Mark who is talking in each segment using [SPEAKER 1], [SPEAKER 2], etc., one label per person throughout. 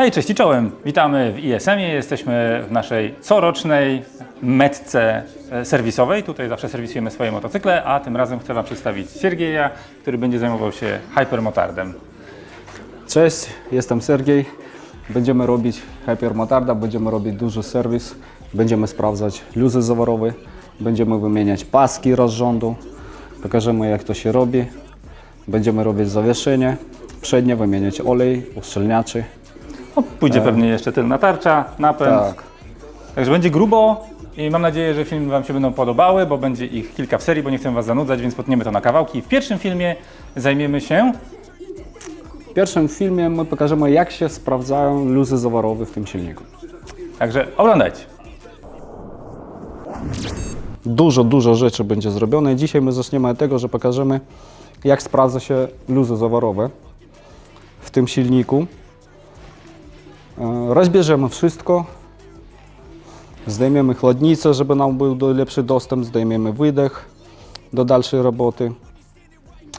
[SPEAKER 1] Hej, cześć i czołem. Witamy w ISM-ie. Jesteśmy w naszej corocznej metce e, serwisowej. Tutaj zawsze serwisujemy swoje motocykle, a tym razem chcę Wam przedstawić Siergieja, który będzie zajmował się hypermotardem.
[SPEAKER 2] Cześć, jestem Sergiej. Będziemy robić hypermotarda, będziemy robić duży serwis, będziemy sprawdzać luzy zaworowe, będziemy wymieniać paski rozrządu, pokażemy jak to się robi, będziemy robić zawieszenie przednie, wymieniać olej, uszczelniaczy.
[SPEAKER 1] No, pójdzie pewnie jeszcze tylna tarcza, napęd.
[SPEAKER 2] Tak,
[SPEAKER 1] Także będzie grubo i mam nadzieję, że filmy Wam się będą podobały, bo będzie ich kilka w serii, bo nie chcę Was zanudzać, więc potniemy to na kawałki. W pierwszym filmie zajmiemy się
[SPEAKER 2] w pierwszym filmie my pokażemy jak się sprawdzają luzy zaworowe w tym silniku.
[SPEAKER 1] Także oglądajcie.
[SPEAKER 2] Dużo, dużo rzeczy będzie zrobione. Dzisiaj my zaczniemy od tego, że pokażemy, jak sprawdza się luzy zaworowe w tym silniku. E, Rozbierzemy wszystko. Zdejmiemy chłodnicę, żeby nam był lepszy dostęp. Zdejmiemy wydech do dalszej roboty.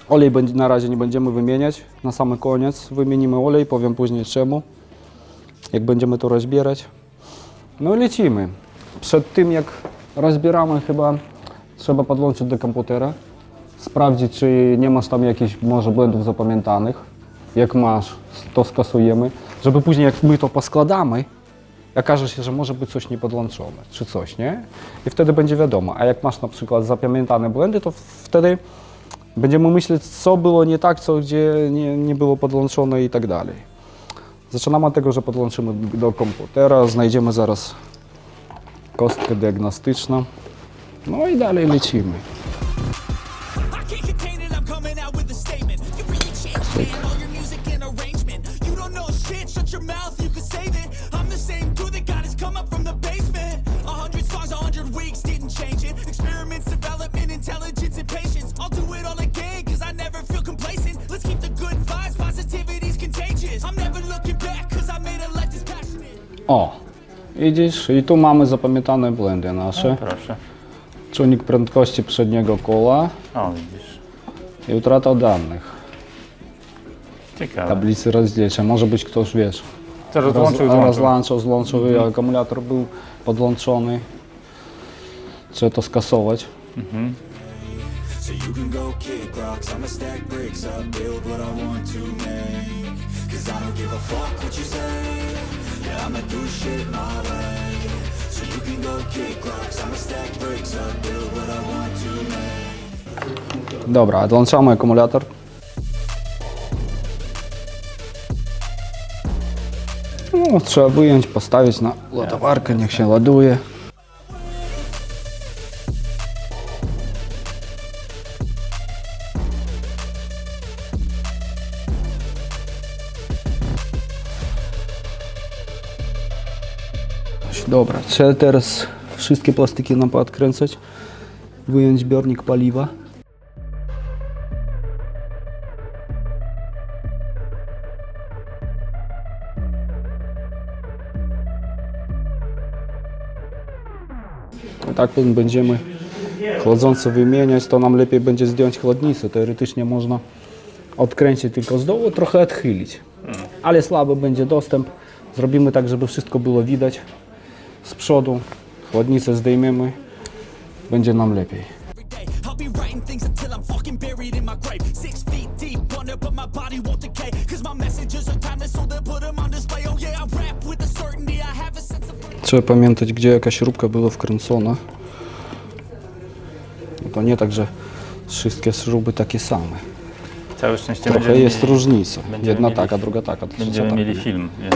[SPEAKER 2] Olej na razie nie będziemy wymieniać. Na sam koniec wymienimy olej, powiem później czemu, jak będziemy to rozbierać. No i lecimy. Przed tym jak rozbieramy chyba trzeba podłączyć do komputera, sprawdzić czy nie masz tam jakichś może błędów zapamiętanych. Jak masz, to skasujemy, żeby później jak my to poskładamy, okaże się, że może być coś niepodłączone, czy coś, nie? I wtedy będzie wiadomo. A jak masz na przykład zapamiętane błędy, to wtedy będziemy myśleć, co było nie tak, co gdzie nie, nie było podłączone i tak dalej. Zaczynamy od tego, że podłączymy do komputera, znajdziemy zaraz kostkę diagnostyczną. No i dalej lecimy. O, widzisz, i tu mamy zapamiętane błędy nasze.
[SPEAKER 1] Proszę.
[SPEAKER 2] Czujnik prędkości przedniego koła
[SPEAKER 1] O, widzisz.
[SPEAKER 2] i utrata danych.
[SPEAKER 1] Ciekawe.
[SPEAKER 2] Tablicy rozdzielcze. Może być ktoś, wiesz,
[SPEAKER 1] Co, że
[SPEAKER 2] roz,
[SPEAKER 1] złączył, złączył.
[SPEAKER 2] rozłączył, złączył i akumulator był podłączony. Trzeba to skasować.
[SPEAKER 3] So you can go kick rocks, I'ma stack bricks up, build what I want to make. Cause I don't give a fuck what you say. Yeah, I'ma do shit my way. So you can go kick rocks, I'ma stack bricks up, build what I want to make.
[SPEAKER 2] Dobra, odłączamy akumulator. No, trzeba wyjąć, postawić na ładowarkę, niech się Dobra, trzeba teraz wszystkie plastiki nam poodkręcać, wyjąć zbiornik paliwa. I tak będziemy chłodzące wymieniać, to nam lepiej będzie zdjąć chłodnicę. Teoretycznie można odkręcić tylko z dołu, trochę odchylić. Ale słaby będzie dostęp. Zrobimy tak, żeby wszystko było widać z przodu. Chłodnicę zdejmiemy, będzie nam lepiej.
[SPEAKER 4] Oh.
[SPEAKER 2] Trzeba pamiętać, gdzie jaka śrubka była wkręcona. No to nie tak, że wszystkie śruby takie same.
[SPEAKER 1] Całe szczęście
[SPEAKER 2] Trochę jest
[SPEAKER 1] mieli,
[SPEAKER 2] różnica. Jedna
[SPEAKER 1] mieli-
[SPEAKER 2] taka, druga taka.
[SPEAKER 1] będziemy
[SPEAKER 2] taka.
[SPEAKER 1] mieli film, więc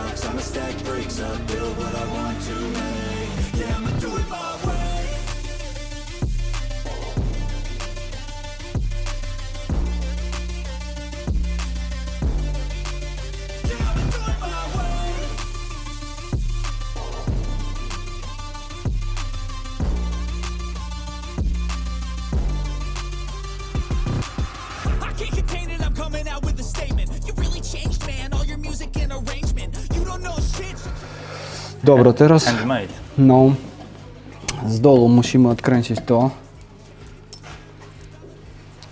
[SPEAKER 3] Rocks, I'ma stack bricks up, build what I want to make.
[SPEAKER 2] Dobra, teraz no, z dołu musimy odkręcić to,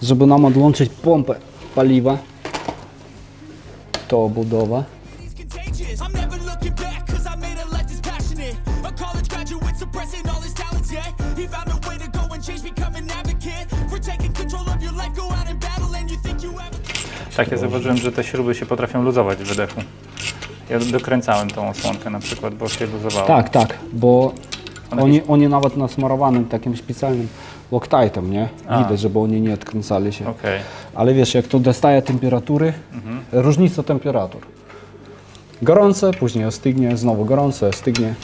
[SPEAKER 2] żeby nam odłączyć pompę paliwa. To obudowa.
[SPEAKER 4] He's contagious. I'm never looking back, cause I made a life that's passionate. A college graduate suppressing all his talents, yeah. He found a way to go and change, become an advocate. For taking control of your life, go out and battle, and you think you have a
[SPEAKER 1] Tak, ja zauważyłem, że te śruby się potrafią luzować w wydechu. Ja dokręcałem tą osłonkę na przykład, bo się luzowało.
[SPEAKER 2] Tak, tak, bo
[SPEAKER 1] One
[SPEAKER 2] oni, oni nawet nasmarowanym takim specjalnym Loctite'em, nie? Widać, żeby oni nie odkręcali się.
[SPEAKER 1] Okej.
[SPEAKER 2] Ale wiesz, jak to dostaje temperatury, różnica temperatur. Gorące, później ostygnie, znowu gorące, ostygnie.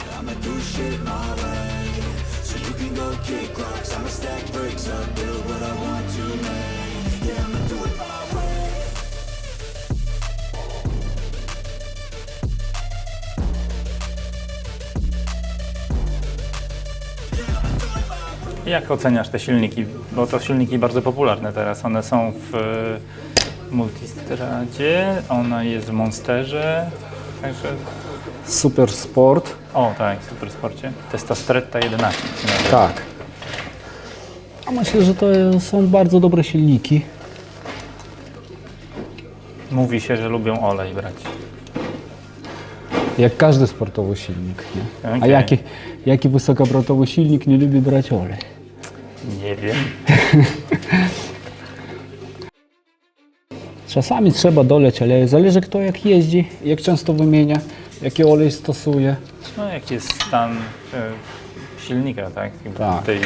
[SPEAKER 1] Jak oceniasz te silniki? Bo to silniki bardzo popularne teraz. One są w e, Multistradzie, ona jest w Monsterze. Także.
[SPEAKER 2] Super sport.
[SPEAKER 1] O tak, w Supersporcie. Testostretta 11 się nazywa.
[SPEAKER 2] Tak. A myślę, że to są bardzo dobre silniki.
[SPEAKER 1] Mówi się, że lubią olej brać.
[SPEAKER 2] Jak każdy sportowy silnik. Nie? A jaki, jaki wysokobrotowy silnik nie lubi brać olej?
[SPEAKER 1] Nie wiem.
[SPEAKER 2] Czasami trzeba doleć oleju. Zależy kto jak jeździ, jak często wymienia, jaki olej stosuje.
[SPEAKER 1] No jaki jest stan e, silnika, tak?
[SPEAKER 2] Tak.
[SPEAKER 1] Tej,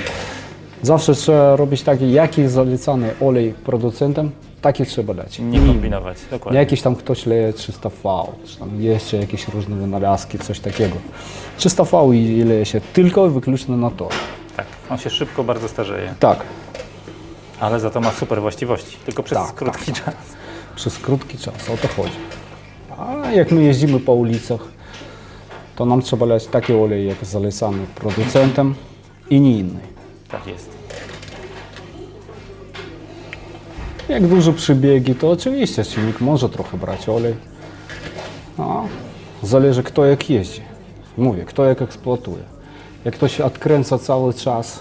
[SPEAKER 2] Zawsze trzeba robić taki, jaki jest zalecany olej producentem, taki trzeba dać.
[SPEAKER 1] nie kombinować.
[SPEAKER 2] Nie
[SPEAKER 1] Dokładnie.
[SPEAKER 2] jakiś tam ktoś leje 300V, czy tam jeszcze jakieś różne wynalazki, coś takiego. 300V i i leje się tylko i wyłącznie na to.
[SPEAKER 1] Tak. On się szybko bardzo starzeje,
[SPEAKER 2] Tak,
[SPEAKER 1] ale za to ma super właściwości. Tylko przez
[SPEAKER 2] Tak,
[SPEAKER 1] krótki czas.
[SPEAKER 2] przez krótki czas, o to chodzi. A jak my jeździmy po ulicach, to nam trzeba lać taki olej, jak zalecany producentem i nie inny.
[SPEAKER 1] Tak jest.
[SPEAKER 2] Jak duże przybiegi, to oczywiście silnik może trochę brać olej. No, zależy kto jak jeździ. Mówię, kto jak eksploatuje. Jak ktoś odkręca cały czas,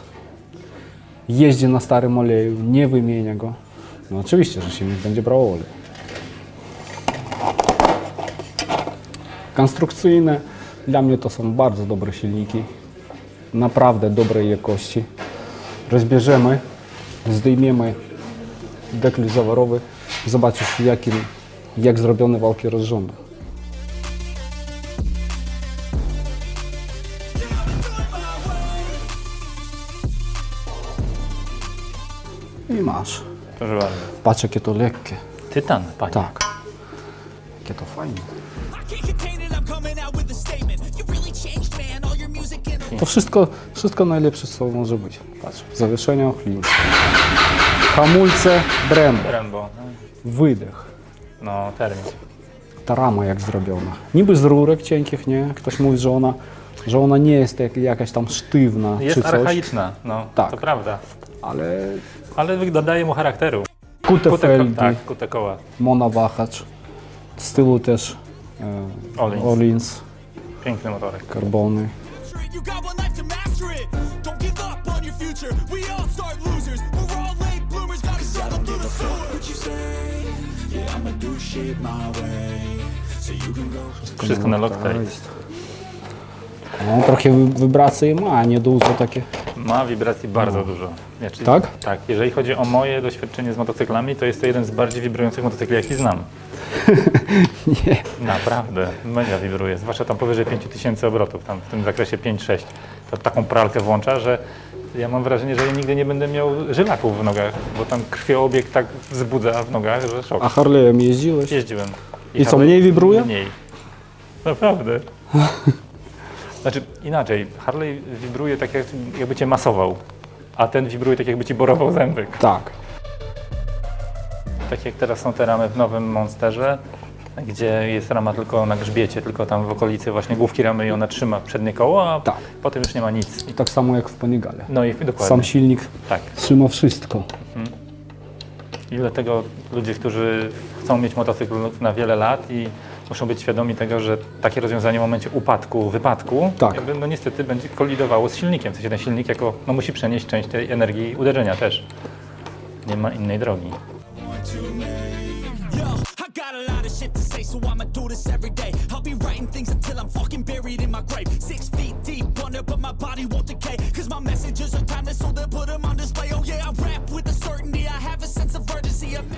[SPEAKER 2] jeździ na starym oleju, nie wymienia go, no oczywiście, że silnik będzie brał olej. Konstrukcyjne, dla mnie to są bardzo dobre silniki. Naprawdę dobrej jakości. Rozbierzemy, zdejmiemy dekli zawarowy, zobaczysz jakim, jak zrobione walki rozrządu. Masz.
[SPEAKER 1] Proszę bardzo.
[SPEAKER 2] Patrz jakie to lekkie.
[SPEAKER 1] Tytan, panie.
[SPEAKER 2] Tak. Jakie to fajne. To wszystko, wszystko najlepsze co może być. Patrz, zawieszenie ochlin. Hamulce Brembo.
[SPEAKER 1] Rambo.
[SPEAKER 2] Wydech.
[SPEAKER 1] No, termin.
[SPEAKER 2] Ta rama jak zrobiona. Niby z rurek cienkich, nie? Ktoś mówi, że ona, że ona nie jest jak, jakaś tam sztywna
[SPEAKER 1] Jest
[SPEAKER 2] czy coś.
[SPEAKER 1] archaiczna, no,
[SPEAKER 2] Tak.
[SPEAKER 1] to prawda.
[SPEAKER 2] Ale
[SPEAKER 1] Ale dodaje mu charakteru.
[SPEAKER 2] kute
[SPEAKER 1] Kute,
[SPEAKER 2] felgi,
[SPEAKER 1] tak, kute koła.
[SPEAKER 2] monowahacz. Z tyłu też e,
[SPEAKER 1] Olins.
[SPEAKER 2] Olins,
[SPEAKER 1] Piękny motorek.
[SPEAKER 2] karbony.
[SPEAKER 1] Wszystko na Loctite.
[SPEAKER 2] No, trochę wibracje ma, a nie dużo takie.
[SPEAKER 1] Ma wibracji bardzo dużo. Znaczy,
[SPEAKER 2] Tak?
[SPEAKER 1] Tak. Jeżeli chodzi o moje doświadczenie z motocyklami, to jest to jeden z bardziej wibrujących motocykli, jaki znam.
[SPEAKER 2] Nie.
[SPEAKER 1] Naprawdę, mega wibruje. Zwłaszcza tam powyżej 5000 obrotów, tam w tym zakresie 5-6. To taką pralkę włącza, że ja mam wrażenie, że ja nigdy nie będę miał żylaków w nogach, bo tam krwiobieg tak wzbudza w nogach, że szok.
[SPEAKER 2] A Harley'em jeździłeś?
[SPEAKER 1] Jeździłem.
[SPEAKER 2] I co, mniej wibruje?
[SPEAKER 1] Mniej. Naprawdę. Znaczy inaczej, Harley wibruje tak jak, jakby cię masował, a ten wibruje tak jakby ci borował zęby.
[SPEAKER 2] Tak.
[SPEAKER 1] Tak jak teraz są te ramy w nowym Monsterze, gdzie jest rama tylko na grzbiecie, tylko tam w okolicy właśnie główki ramy i ona trzyma przednie koło, a
[SPEAKER 2] Tak.
[SPEAKER 1] potem już nie ma nic.
[SPEAKER 2] I tak samo jak w Panigale.
[SPEAKER 1] No i dokładnie.
[SPEAKER 2] Sam silnik
[SPEAKER 1] Tak.
[SPEAKER 2] trzyma wszystko.
[SPEAKER 1] I dlatego ludzie, którzy chcą mieć motocykl na wiele lat i muszą być świadomi tego, że takie rozwiązanie w momencie upadku, wypadku,
[SPEAKER 2] Tak.
[SPEAKER 1] jakby, no niestety będzie kolidowało z silnikiem. W sensie ten silnik jako, no musi przenieść część tej energii uderzenia też. Nie ma innej drogi.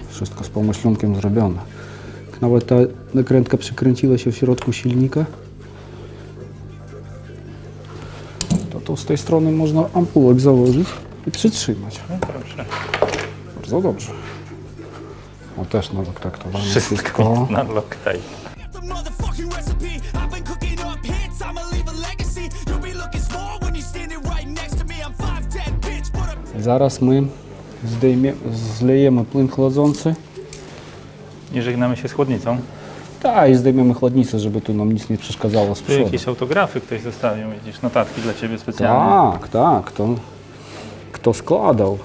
[SPEAKER 2] Wszystko z pomyślunkiem zrobione. Nawet ta nakrętka przykręciła się w środku silnika. To tu z tej strony można ampułek założyć i przytrzymać.
[SPEAKER 1] No proszę.
[SPEAKER 2] Bardzo dobrze. O też nawet traktowane
[SPEAKER 1] Wszystko na Loctite.
[SPEAKER 4] got the motherfucking recipe. I've
[SPEAKER 1] Nie żegnamy się z chłodnicą.
[SPEAKER 2] Tak, i zdejmiemy chłodnicę, żeby tu nam nic nie przeszkadzało z
[SPEAKER 1] Tu
[SPEAKER 2] przodu.
[SPEAKER 1] jakieś autografy ktoś zostawił, widzisz, notatki dla Ciebie specjalnie.
[SPEAKER 2] Tak, tak, to kto składał.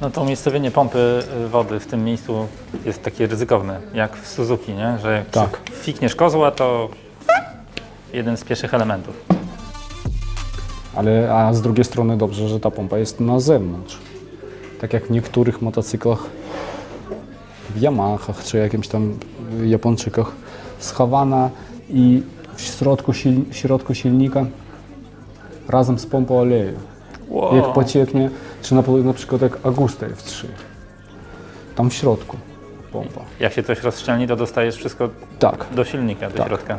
[SPEAKER 1] No to umiejscowienie pompy y, wody w tym miejscu jest takie ryzykowne, jak w Suzuki, nie? Że jak
[SPEAKER 2] Tak.
[SPEAKER 1] fikniesz kozła, to jeden z pierwszych elementów.
[SPEAKER 2] Ale a z drugiej strony dobrze, że ta pompa jest na zewnątrz. Tak jak w niektórych motocyklach, w Yamahach czy jakimś tam Japończykach, schowana i w środku, sil, środku silnika razem z pompą oleju.
[SPEAKER 1] Wow.
[SPEAKER 2] Jak pocieknie, czy na, na przykład jak Agusta F3. Tam w środku pompa.
[SPEAKER 1] Jak się coś rozszczelni, to dostajesz wszystko
[SPEAKER 2] Tak.
[SPEAKER 1] do silnika, do
[SPEAKER 2] Tak.
[SPEAKER 1] środka.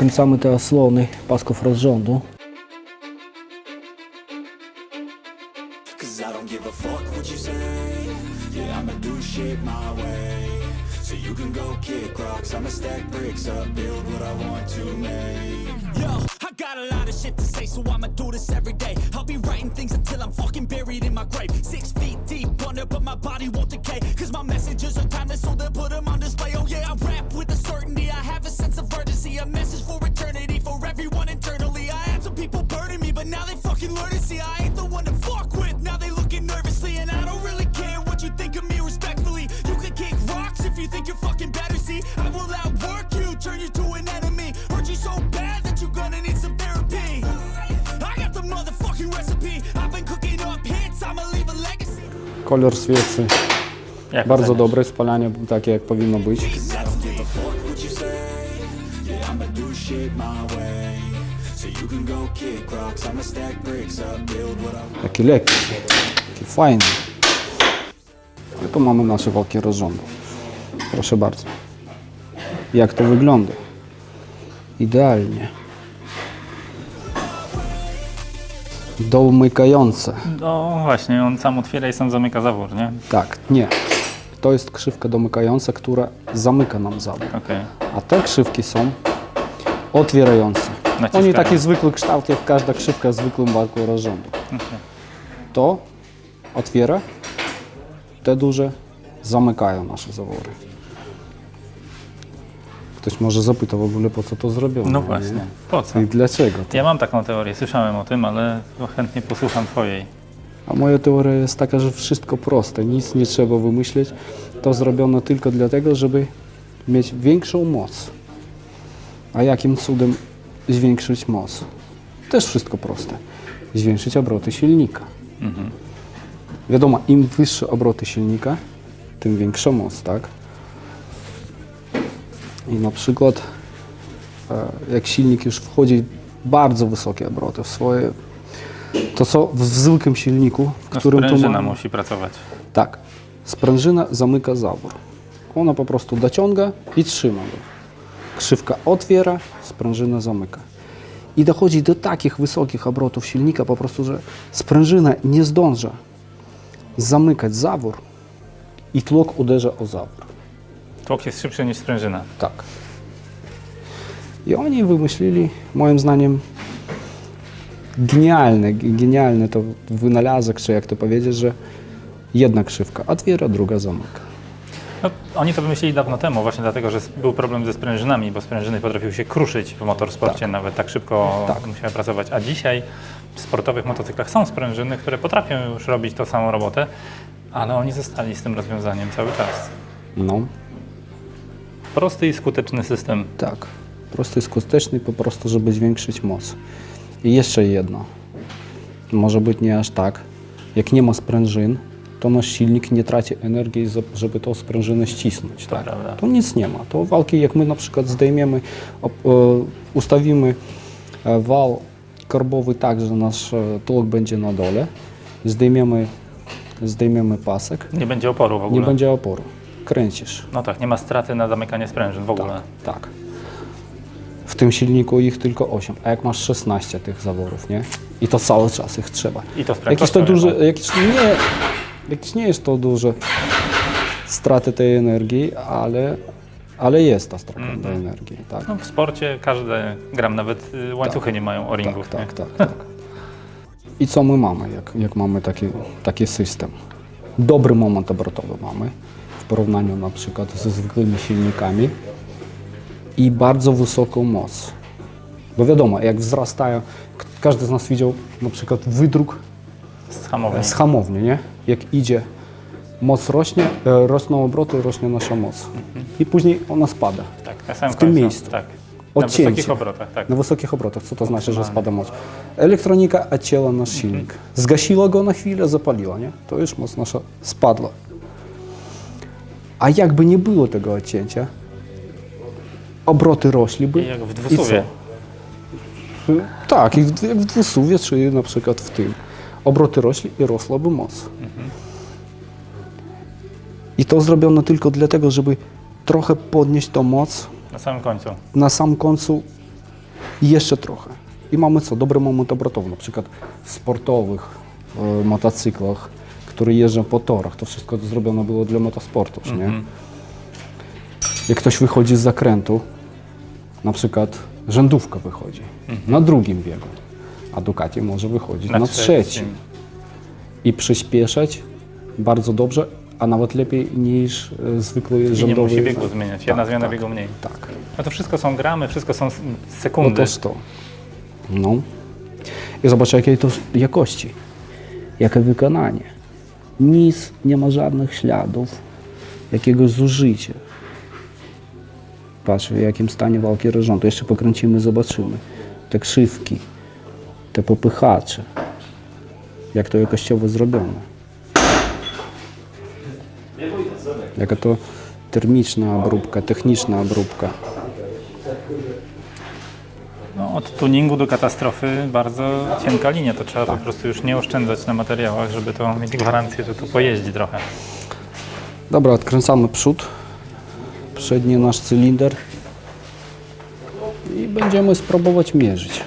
[SPEAKER 2] Odkręcamy te osłony pasków rozrządu. Kolor świecy
[SPEAKER 1] Jak
[SPEAKER 2] bardzo
[SPEAKER 1] oceniasz?
[SPEAKER 2] dobre, spalanie takie jak powinno być. Taki lekki, taki fajny. I tu mamy nasze walki rozrządu. Proszę bardzo. Jak to wygląda? Idealnie. Doumykające.
[SPEAKER 1] No właśnie, on sam otwiera i sam zamyka zawór, nie?
[SPEAKER 2] Tak, nie. To jest krzywka domykająca, która zamyka nam zawór.
[SPEAKER 1] Okej.
[SPEAKER 2] A te krzywki są otwierające.
[SPEAKER 1] Naciskają.
[SPEAKER 2] Oni taki zwykły kształt, jak każda krzywka w zwykłym walku rozrządu. To otwiera, te duże zamykają nasze zawory. Ktoś może zapyta w ogóle, po co to zrobiono.
[SPEAKER 1] No
[SPEAKER 2] nie?
[SPEAKER 1] właśnie, po co?
[SPEAKER 2] I dlaczego?
[SPEAKER 1] Ja mam taką teorię, słyszałem o tym, ale chętnie posłucham Twojej.
[SPEAKER 2] A moja teoria jest taka, że wszystko proste, nic nie trzeba wymyśleć. To zrobiono tylko dlatego, żeby mieć większą moc. A jakim cudem zwiększyć moc? Też wszystko proste. Zwiększyć obroty silnika. Wiadomo, im wyższe obroty silnika, tym większa moc, tak? I na przykład e, jak silnik już wchodzi w bardzo wysokie obroty w swoje, to co w zwykłym silniku, w
[SPEAKER 1] No,
[SPEAKER 2] którym to
[SPEAKER 1] sprężyna
[SPEAKER 2] ma,
[SPEAKER 1] musi pracować.
[SPEAKER 2] tak, sprężyna zamyka zawór. Ona po prostu dociąga i trzyma go. Krzywka otwiera, sprężyna zamyka. I dochodzi do takich wysokich obrotów silnika po prostu, że sprężyna nie zdąża zamykać zawór i tłok uderza o zawór.
[SPEAKER 1] Tłok jest szybszy niż sprężyna.
[SPEAKER 2] Tak. I oni wymyślili, moim zdaniem, genialny, genialny to wynalazek, czy jak to powiedzieć, że jedna krzywka otwiera, druga zamyka.
[SPEAKER 1] No, oni to wymyślili dawno temu, właśnie dlatego, że był problem ze sprężynami, bo sprężyny potrafiły się kruszyć w motorsporcie, nawet tak szybko
[SPEAKER 2] Tak.
[SPEAKER 1] musiały pracować. A dzisiaj w sportowych motocyklach są sprężyny, które potrafią już robić tą samą robotę, ale oni zostali z tym rozwiązaniem cały czas.
[SPEAKER 2] No,
[SPEAKER 1] Prosty i skuteczny system.
[SPEAKER 2] tak. Prosty i skuteczny po prostu, żeby zwiększyć moc. I jeszcze jedno. Może być nie aż tak. Jak nie ma sprężyn, to nasz silnik nie traci energii, żeby tą sprężynę ścisnąć. Tak?
[SPEAKER 1] prawda.
[SPEAKER 2] To nic nie ma. To walki, jak my na przykład zdejmiemy, ustawimy e, wał karbowy tak, że nasz e, tłok będzie na dole, zdejmiemy, zdejmiemy pasek,
[SPEAKER 1] Nie będzie oporu w ogóle.
[SPEAKER 2] nie będzie oporu. Kręcisz.
[SPEAKER 1] No tak, nie ma straty na zamykanie sprężyn w ogóle.
[SPEAKER 2] Tak. W tym silniku ich tylko 8, a jak masz 16 tych zaworów, nie? I to cały czas ich trzeba.
[SPEAKER 1] I to z
[SPEAKER 2] Jakieś to duże,
[SPEAKER 1] jedną.
[SPEAKER 2] jakieś nie, jakieś nie jest to duże straty tej energii, ale, ale jest ta strata tej energii, tak?
[SPEAKER 1] No, w sporcie każdy gram, nawet y, łańcuchy nie mają o-ringów.
[SPEAKER 2] tak,
[SPEAKER 1] nie?
[SPEAKER 2] tak, tak, tak. I co my mamy, jak, jak mamy taki, taki system? Dobry moment obrotowy mamy porównaniu na przykład ze zwykłymi silnikami i bardzo wysoką moc. Bo wiadomo, jak wzrastają, każdy z nas widział na przykład wydruk
[SPEAKER 1] Z hamowni.
[SPEAKER 2] z hamowni, nie? Jak idzie, moc rośnie, e, rosną obroty, rośnie nasza moc. I później ona spada.
[SPEAKER 1] Tak, na samym
[SPEAKER 2] w tym
[SPEAKER 1] końcu.
[SPEAKER 2] miejscu.
[SPEAKER 1] Tak. Na
[SPEAKER 2] Odcięcie.
[SPEAKER 1] wysokich obrotach, tak.
[SPEAKER 2] Na wysokich obrotach. Co to znaczy, że spada moc? Elektronika odcięła nasz silnik. Zgasiła go na chwilę, zapaliła, nie? To już moc nasza spadła. A jakby nie było tego odcięcia, obroty rośliby.
[SPEAKER 1] Jak w dwusuwie.
[SPEAKER 2] Tak, jak w dwusuwie, czy na przykład w tym. Obroty rośli i rosłaby moc. I to zrobiono tylko dlatego, żeby trochę podnieść tą moc
[SPEAKER 1] Na samym końcu.
[SPEAKER 2] na sam końcu jeszcze trochę. I mamy co? Dobry moment obrotowy, na przykład w sportowych e, motocyklach, które jeżdżą po torach. To wszystko zrobione było dla motosportu, nie? Jak ktoś wychodzi z zakrętu, na przykład rzędówka wychodzi na drugim biegu, a Ducati może wychodzić na,
[SPEAKER 1] Na
[SPEAKER 2] trzecim i przyspieszać bardzo dobrze, a nawet lepiej niż e, zwykły
[SPEAKER 1] I nie musi biegu zmieniać. Jedna
[SPEAKER 2] Tak,
[SPEAKER 1] zmiana
[SPEAKER 2] tak.
[SPEAKER 1] biegu mniej.
[SPEAKER 2] Tak.
[SPEAKER 1] No to wszystko są gramy, wszystko są s-
[SPEAKER 2] No
[SPEAKER 1] sekundy.
[SPEAKER 2] toż to. No. I zobacz, jakiej to jakości. Jakie wykonanie. Nic, nie ma żadnych śladów jakiegoś zużycia. Patrz, w jakim stanie walki rażą. To jeszcze pokręcimy, zobaczymy. Te krzywki, te popychacze. Jak to jakościowo zrobione. Jaka to termiczna obróbka, techniczna obróbka.
[SPEAKER 1] No, od tuningu do katastrofy bardzo cienka linia. To trzeba
[SPEAKER 2] Tak.
[SPEAKER 1] po prostu już nie oszczędzać na materiałach, żeby to mieć gwarancję, że tu pojeździ trochę.
[SPEAKER 2] Dobra, odkręcamy przód, przedni nasz cylinder i będziemy spróbować mierzyć.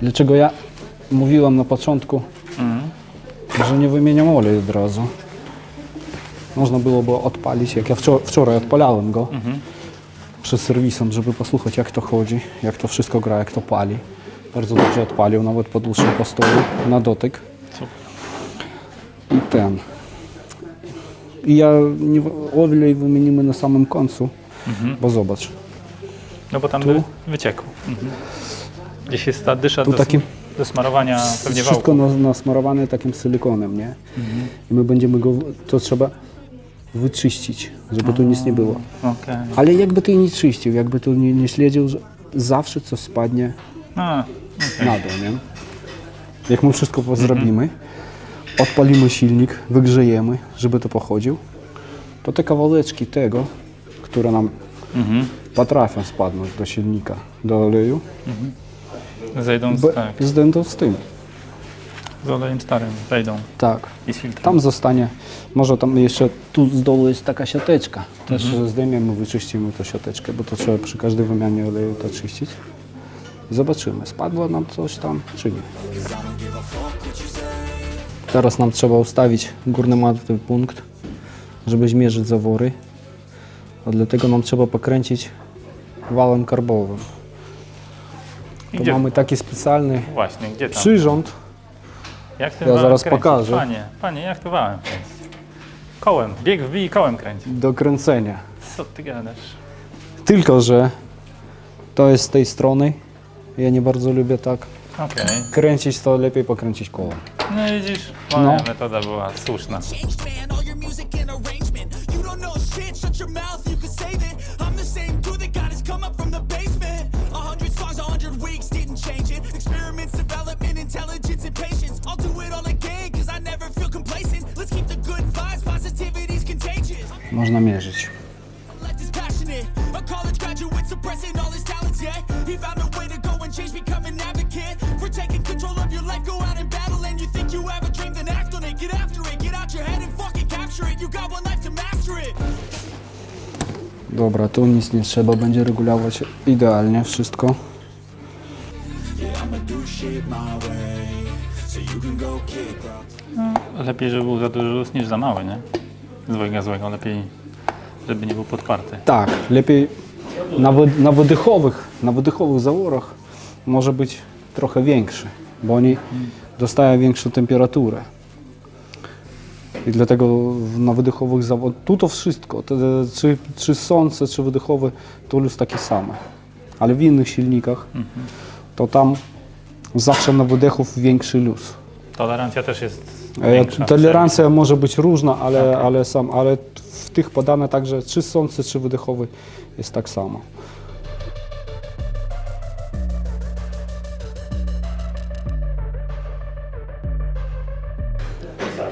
[SPEAKER 2] Dlaczego ja mówiłem na początku, że nie wymieniam olej od razu? Można byłoby odpalić, jak ja wczor- wczoraj odpalałem go przed serwisem, żeby posłuchać jak to chodzi, jak to wszystko gra, jak to pali. Bardzo dobrze odpalił, nawet po dłuższym postoju, na dotyk. I ten. I ja nie, olej wymienimy na samym końcu, bo zobacz,
[SPEAKER 1] No bo tam by wyciekł. Mhm. Gdzieś jest ta dysza
[SPEAKER 2] tu
[SPEAKER 1] do...
[SPEAKER 2] taki,
[SPEAKER 1] Do smarowania pewnie
[SPEAKER 2] Wszystko
[SPEAKER 1] wałku.
[SPEAKER 2] nas- nasmarowane takim silikonem, nie? I my będziemy go, to trzeba wyczyścić, żeby tu nic nie było.
[SPEAKER 1] Okej.
[SPEAKER 2] Ale jakby ty nie czyścił, jakby tu nie, nie śledził, że zawsze coś spadnie
[SPEAKER 1] A,
[SPEAKER 2] na dół, nie? Jak my wszystko zrobimy, odpalimy silnik, wygrzejemy, żeby to pochodził, to te kawałeczki tego, które nam potrafią spadnąć do silnika, do oleju,
[SPEAKER 1] zejdą z,
[SPEAKER 2] be-
[SPEAKER 1] tak,
[SPEAKER 2] zdędą z tym.
[SPEAKER 1] z olejem starym, zejdą
[SPEAKER 2] Tak.
[SPEAKER 1] i z filtrem.
[SPEAKER 2] Tam zostanie, może tam jeszcze tu z dołu jest taka siateczka. Też zdejmiemy, wyczyścimy tą siateczkę, bo to trzeba przy każdej wymianie oleju to czyścić. Zobaczymy, spadło nam coś tam, czy nie. Teraz nam trzeba ustawić górny martwy punkt, żeby zmierzyć zawory. A dlatego nam trzeba pokręcić wałem karbowym.
[SPEAKER 1] I
[SPEAKER 2] To
[SPEAKER 1] gdzie,
[SPEAKER 2] mamy taki specjalny
[SPEAKER 1] Właśnie, gdzie tam?
[SPEAKER 2] przyrząd,
[SPEAKER 1] Jak
[SPEAKER 2] Ja
[SPEAKER 1] wałem
[SPEAKER 2] zaraz
[SPEAKER 1] kręcić?
[SPEAKER 2] pokażę.
[SPEAKER 1] Panie, panie, jak to wałem kręcić? Kołem, bieg wbij i kołem kręć.
[SPEAKER 2] do kręcenia.
[SPEAKER 1] Co ty gadasz?
[SPEAKER 2] Tylko, że to jest z tej strony. Ja nie bardzo lubię tak.
[SPEAKER 1] Okej.
[SPEAKER 2] Kręcić to lepiej pokręcić kołem.
[SPEAKER 1] No widzisz, moja
[SPEAKER 2] No.
[SPEAKER 1] metoda była słuszna.
[SPEAKER 4] Changed, man, all your music and arrangement. You don't know shit, shut your mouth, you can save it.
[SPEAKER 3] I'ma do shit my way. So you can go kick rocks.
[SPEAKER 1] Lepiej, żeby był za duży luz niż za mały, nie? Złego, złego, lepiej, żeby nie był podparty.
[SPEAKER 2] Tak, lepiej na, wy, na, wydechowych, na wydechowych zaworach może być trochę większy, bo oni dostają większą temperaturę. I dlatego w- na wydechowych zawodach, tu to wszystko, te, czy, czy sące, czy wydechowe, to luz taki samy. Ale w innych silnikach, to tam zawsze na wydechów większy luz.
[SPEAKER 1] Tolerancja też jest większa.
[SPEAKER 2] Tolerancja może być różna, ale, ale, sam, ale w tych podane także czy sący, czy wydechowy jest tak samo.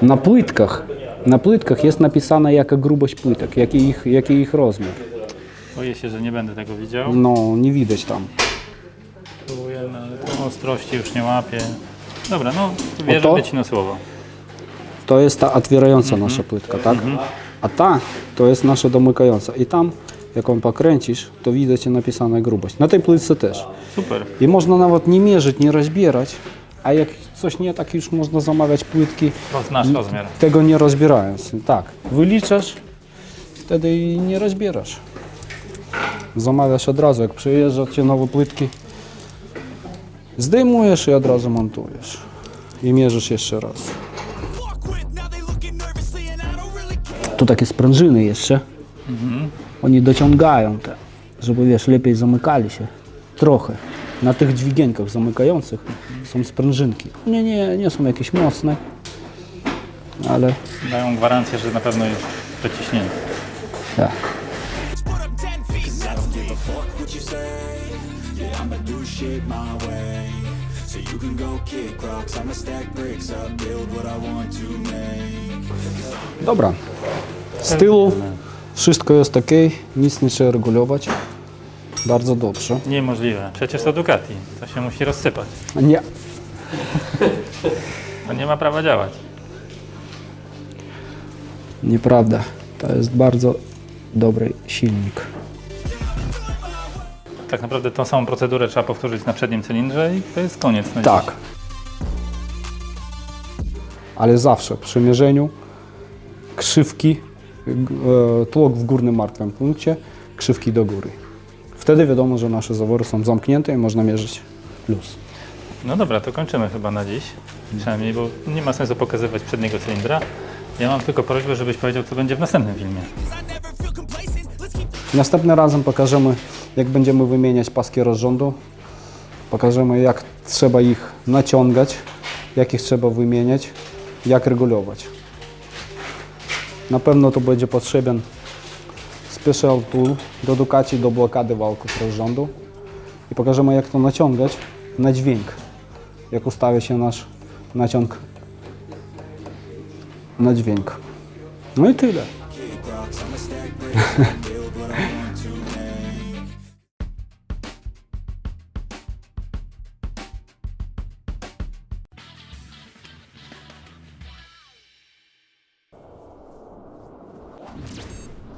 [SPEAKER 2] Na płytkach, na płytkach jest napisane jaka grubość płytek, jaki ich, jaki ich rozmiar.
[SPEAKER 1] Boję się, że nie będę tego widział.
[SPEAKER 2] No, nie widać tam.
[SPEAKER 1] Próbuję, no, ale ostrości już nie łapię. Dobra, no wierzę być na słowo.
[SPEAKER 2] To jest ta otwierająca nasza płytka, tak? A ta to jest nasza domykająca. I tam, jak ją pokręcisz, to widać napisane grubość. Na tej płytce też.
[SPEAKER 1] Super.
[SPEAKER 2] I można nawet nie mierzyć, nie rozbierać, a jak coś nie tak, już można zamawiać płytki,
[SPEAKER 1] rozmiar.
[SPEAKER 2] tego nie rozbierając. Tak, wyliczasz, wtedy i nie rozbierasz. Zamawiasz od razu, jak przyjeżdża ci nowe płytki, zdejmujesz i od razu montujesz. I mierzysz jeszcze raz. Tu takie sprężyny jeszcze. Oni dociągają te, żeby wiesz, lepiej zamykali się. Trochę. Na tych dźwigienkach zamykających są sprężynki. Nie, nie, nie są jakieś mocne, ale
[SPEAKER 1] Dają gwarancję, że na pewno jest przeciśnięte.
[SPEAKER 2] tak.
[SPEAKER 3] Can go kick rocks. I'ma stack bricks up, build what I want to make.
[SPEAKER 2] Dobra. Z tyłu wszystko jest ok, nic nie trzeba regulować. Bardzo dobrze.
[SPEAKER 1] Niemożliwe. Przecież to Ducati. To się musi rozsypać.
[SPEAKER 2] Nie,
[SPEAKER 1] To nie ma prawa działać.
[SPEAKER 2] nieprawda. To jest bardzo dobry silnik.
[SPEAKER 1] Tak naprawdę tą samą procedurę trzeba powtórzyć na przednim cylindrze i to jest koniec na
[SPEAKER 2] Tak.
[SPEAKER 1] dziś.
[SPEAKER 2] Ale zawsze przy mierzeniu krzywki, g- e, tłok w górnym martwym punkcie, krzywki do góry. Wtedy wiadomo, że nasze zawory są zamknięte i można mierzyć luz.
[SPEAKER 1] No dobra, to kończymy chyba na dziś. Przynajmniej, bo nie ma sensu pokazywać przedniego cylindra. Ja mam tylko prośbę, żebyś powiedział, co będzie w następnym filmie.
[SPEAKER 2] Następnym razem pokażemy, jak będziemy wymieniać paski rozrządu Pokażemy jak trzeba ich naciągać, jak ich trzeba wymieniać, jak regulować. Na pewno to będzie potrzebny special tool do edukacji, do blokady wałków rozrządu i pokażemy jak to naciągać na dźwięk, jak ustawia się nasz naciąg na dźwięk. No i tyle.